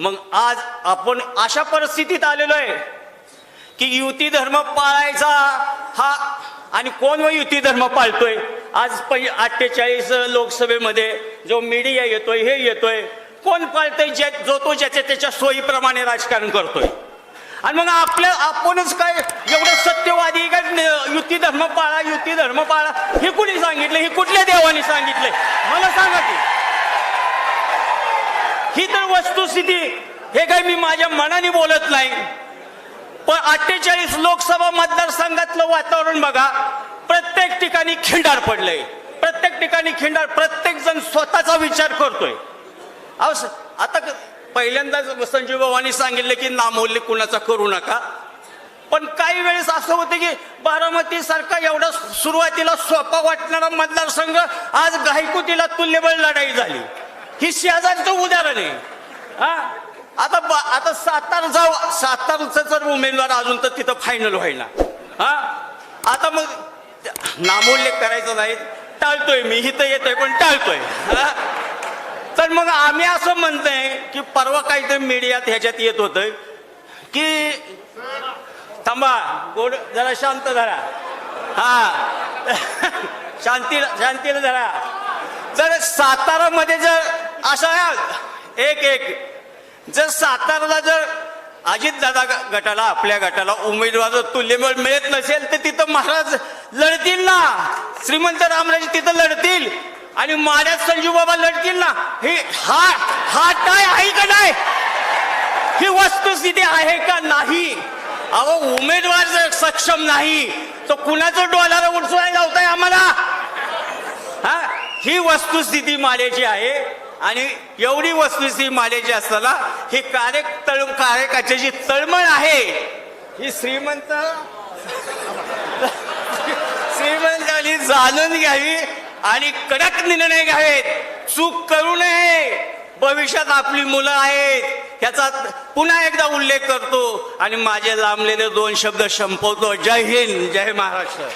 मग आज आपण अशा परिस्थितीत आलेलो आहे की युती धर्म पाळायचा हा आणि कोण व युती धर्म पाळतोय? आज पै अठ्ठेचाळीस लोकसभेमध्ये जो मीडिया येतोय हे येतोय. कोण पाळतोय ज्या जो तो ज्याच्या त्याच्या सोयीप्रमाणे राजकारण करतोय? आणि मग आपल्या आपणच काय एवढं सत्यवादी काय युती धर्म पाळा युती धर्म पाळा हे कुणी सांगितलं? हे कुठल्या देवाने सांगितलंय? मला सांगा की. ही तर वस्तुस्थिती हे काही मी माझ्या मनाने बोलत नाही. पण अठ्ठेचाळीस लोकसभा मतदारसंघातलं वातावरण बघा प्रत्येक ठिकाणी खिंडार पडलंय. प्रत्येक ठिकाणी खिंडार प्रत्येक जण स्वतःचा विचार करतोय. अहो आता पहिल्यांदाच संजीव भावानी सांगितलं की नामोल्य कुणाचा करू नका. पण काही वेळेस असं होतं की बारामती सारखा एवढा सुरुवातीला सोपा वाटणारा मतदारसंघ आज घायकुतीला तुल्यबळ लढाई झाली. ही शेजारचं उदाहरण आहे हा? आता आता सातारचा सातारचा जर उमेदवार अजून तर तिथं फायनल व्हायला. हा? आता मग नामोल्लेख करायचं नाही. टाळतोय मी इथं येतोय पण टाळतोय. तर मग आम्ही असं म्हणतोय की परवा काहीतरी मीडियात ह्याच्यात येत होतं की थांबा गोड जरा शांत धरा. हा. शांतीला शांतीला धरा. जर सातारामध्ये जर असा एक एक. जर साताराला जर अजितदादा गटाला आपल्या गटाला उमेदवार तुल्यबळ मिळत नसेल तर तिथं महाराज लढतील ना. श्रीमंत रामराजे तिथं लढतील. आणि माड्यात संजू बाबा लढतील ना. हे हा हा काय आहे का नाही? ही वस्तुस्थिती आहे का नाही? अहो उमेदवार जर सक्षम नाही तर कुणाचं डोलारा होत लावताय आम्हाला? हा? ही वस्तुस्थिती माड्याची आहे. आणि एवढी वस्तुस्थिती मालेची असताना ही कार्य तळ कार्यकाची जी तळमळ आहे ही श्रीमंत श्रीमंतांनी जाणून घ्यावी आणि कडक निर्णय घ्यावेत. चूक करू नये. भविष्यात आपली मुलं आहेत ह्याचा पुन्हा एकदा उल्लेख करतो. आणि माझे लांबलेले दोन शब्द संपवतो. जय हिंद जय महाराष्ट्र.